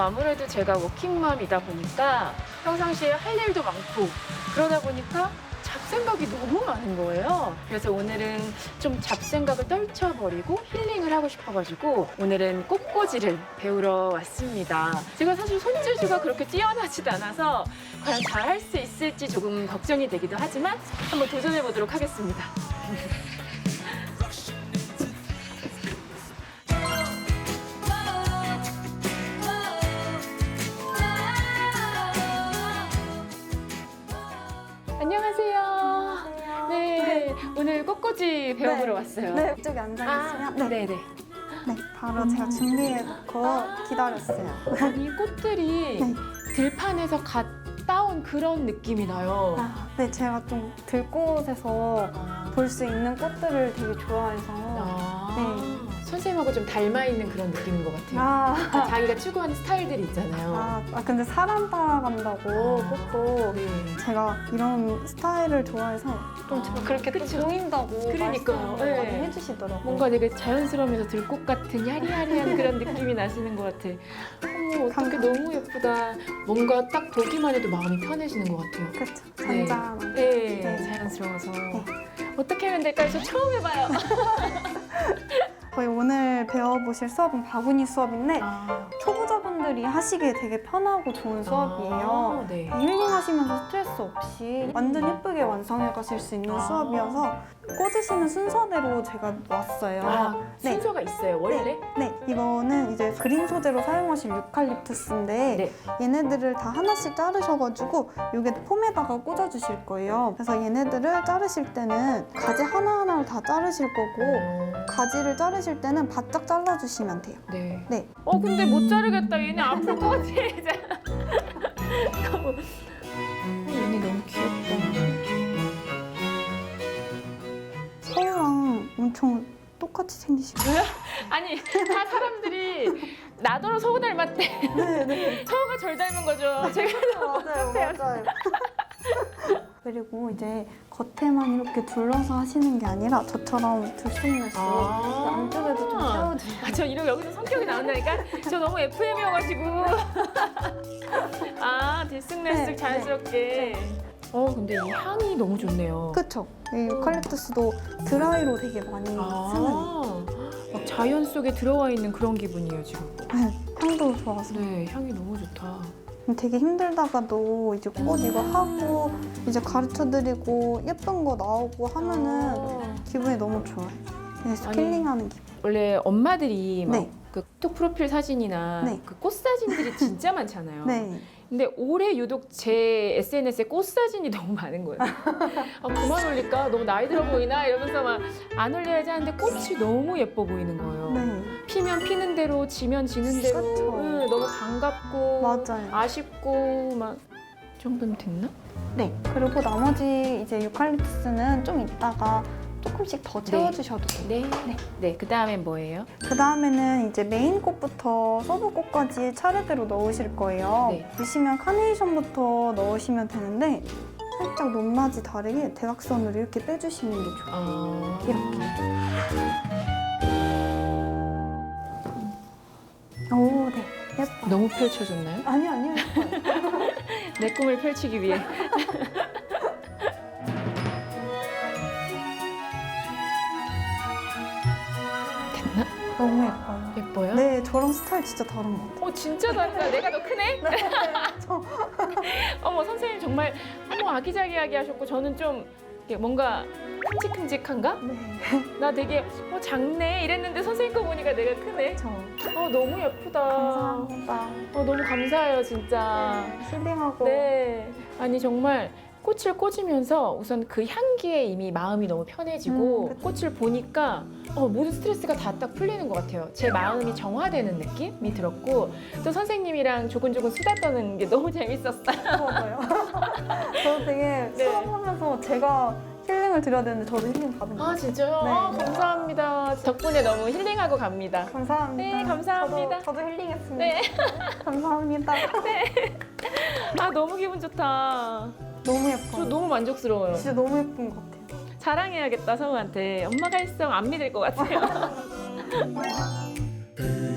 아무래도 제가 워킹맘이다 보니까 평상시에 할 일도 많고 그러다 보니까 잡생각이 너무 많은 거예요. 그래서 오늘은 좀 잡생각을 떨쳐버리고 힐링을 하고 싶어가지고 오늘은 꽃꽂이를 배우러 왔습니다. 제가 사실 손재주가 그렇게 뛰어나지도 않아서 과연 잘 할 수 있을지 조금 걱정이 되기도 하지만 한번 도전해 보도록 하겠습니다. 안녕하세요. 네, 오늘 꽃꽂이 배워보러 왔어요. 네, 이쪽에 앉아 계시면 아, 네. 네, 네. 네, 바로 제가 준비해놓고 기다렸어요. 아니 꽃들이 네. 들판에서 갓 따온 그런 느낌이 나요. 아, 네, 제가 좀 들꽃에서 볼 수 있는 꽃들을 되게 좋아해서 아, 선생님하고 좀 닮아 있는 그런 느낌인 것 같아요. 아, 그러니까 자기가 추구하는 스타일들이 있잖아요. 아, 아, 근데 사람 따라간다고 아. 꽃도 네. 제가 이런 스타일을 좋아해서 좀 아, 제가 그렇게 또 그쵸. 보인다고 그러니까요. 말씀을 많이 네. 해주시더라고요. 뭔가 되게 자연스러우면서 들꽃 같은 야리야리한 그런 느낌이 나시는 것 같아. 어머, 어떻게 감사합니다. 너무 예쁘다. 뭔가 딱 보기만 해도 마음이 편해지는 것 같아요. 그렇죠. 네. 잔잔한. 네, 네. 자연스러워서. 어떻게 하면 될까요? 저 처음 해봐요. 저희 오늘 배워보실 수업은 바구니 수업인데 아, 초보자분들이 하시기에 되게 편하고 좋은 수업이에요. 아, 네. 힐링하시면서 스트레스 없이 완전 예쁘게 완성해 가실 수 있는 아. 수업이어서 꽂으시는 순서대로 제가 왔어요. 아, 네. 순서가 있어요, 원래? 네, 이거는 이제 그린 소재로 사용하실 유칼립투스인데 네. 얘네들을 다 하나씩 자르셔가지고 이게 폼에다가 꽂아주실 거예요. 그래서 얘네들을 자르실 때는 가지 하나하나를 다 자르실 거고 어, 가지를 자르실 때는 바짝 잘라주시면 돼요. 네. 네. 어, 근데 못 자르겠다. 얘네 아플 것 같아, 엄청 똑같이 생기시고. 아니, 다 사람들이 나더러 서우 닮았대. 네, 네. 서우가 절 닮은 거죠. 제가 맞아요, 맞아요. 그리고 이제 겉에만 이렇게 둘러서 하시는 게 아니라 저처럼 들쑥날쑥 아. 안쪽에도 좀 채워주세요. 아, 저 이러고 여기서 성격이 나온다니까? 저 너무 FM이어가지고. 아, 들쑥날쑥 네, 자연스럽게. 어, 근데 이 향이 너무 좋네요. 그쵸? 이 유칼립투스도 드라이로 되게 많이 쓰는 아, 막 자연 속에 들어와 있는 그런 기분이에요, 지금. 네, 향도 좋아서 네, 향이 너무 좋다. 되게 힘들다가도 이제 꽃 이거 하고 이제 가르쳐드리고 예쁜 거 나오고 하면은 아. 기분이 너무 좋아요. 아니, 힐링하는 기분. 원래 엄마들이 막 네. 그톡 프로필 사진이나 네. 그꽃 사진들이 진짜 많잖아요. 네. 근데 올해 유독 제 SNS에 꽃 사진이 너무 많은 거예요. 아, 그만 올릴까? 너무 나이 들어 보이나? 이러면서 막 안 올려야지 하는데 꽃이 너무 예뻐 보이는 거예요. 네. 피면 피는 대로, 지면 지는 대로. 응, 너무 반갑고 맞아요. 아쉽고 막 이 정도면 됐나? 네. 그리고 나머지 이제 유칼립투스는 좀 이따가 조금씩 더 채워주셔도 돼요. 네. 네. 네. 그 다음엔 뭐예요? 그 다음에는 이제 메인 꽃부터 서브 꽃까지 차례대로 넣으실 거예요. 네. 보시면 카네이션부터 넣으시면 되는데 살짝 높낮이 다르게 대각선으로 이렇게 빼주시는 게 좋아요. 아, 이렇게. 오, 네. 예뻐요. 너무 펼쳐줬나요? 아니, 아니요. 예뻐요. 내 꿈을 펼치기 위해. 됐나? 너무 예뻐요. 예뻐요? 네, 저랑 스타일 진짜 다른 것 같아요. 어 진짜 다르다. 내가 더 크네? 저- 어머 선생님 정말 어머 아기자기하게 하셨고 저는 좀 이렇게 뭔가 큼직큼직한가? 네. 나 되게 어 작네 이랬는데 선생님 거 보니까 내가 크네. 저 어 너무 예쁘다. 감사합니다. 어 너무 감사해요 진짜. 힐링하고. 네. 아니 정말 꽃을 꽂으면서 우선 그 향기에 이미 마음이 너무 편해지고 음. 꽃을 보니까 어, 모든 스트레스가 다 딱 풀리는 것 같아요. 제 마음이 정화되는 느낌이 들었고 또 선생님이랑 조근조근 수다 떠는 게 너무 재밌었어요. 맞아요. 저 되게 네. 수업 하면서 제가 힐링을 드려야 되는데 저도 힐링 받은 거아 같아요. 진짜요? 네. 아, 감사합니다. 덕분에 너무 힐링하고 갑니다. 감사합니다. 네, 감사합니다. 저도, 저도 힐링했습니다. 네. 감사합니다. 아 너무 기분 좋다. 너무 저 예뻐요. 너무 만족스러워요. 진짜 너무 예쁜 것 같아요. 자랑해야겠다 성우한테. 엄마가 일성 안 믿을 것 같아요.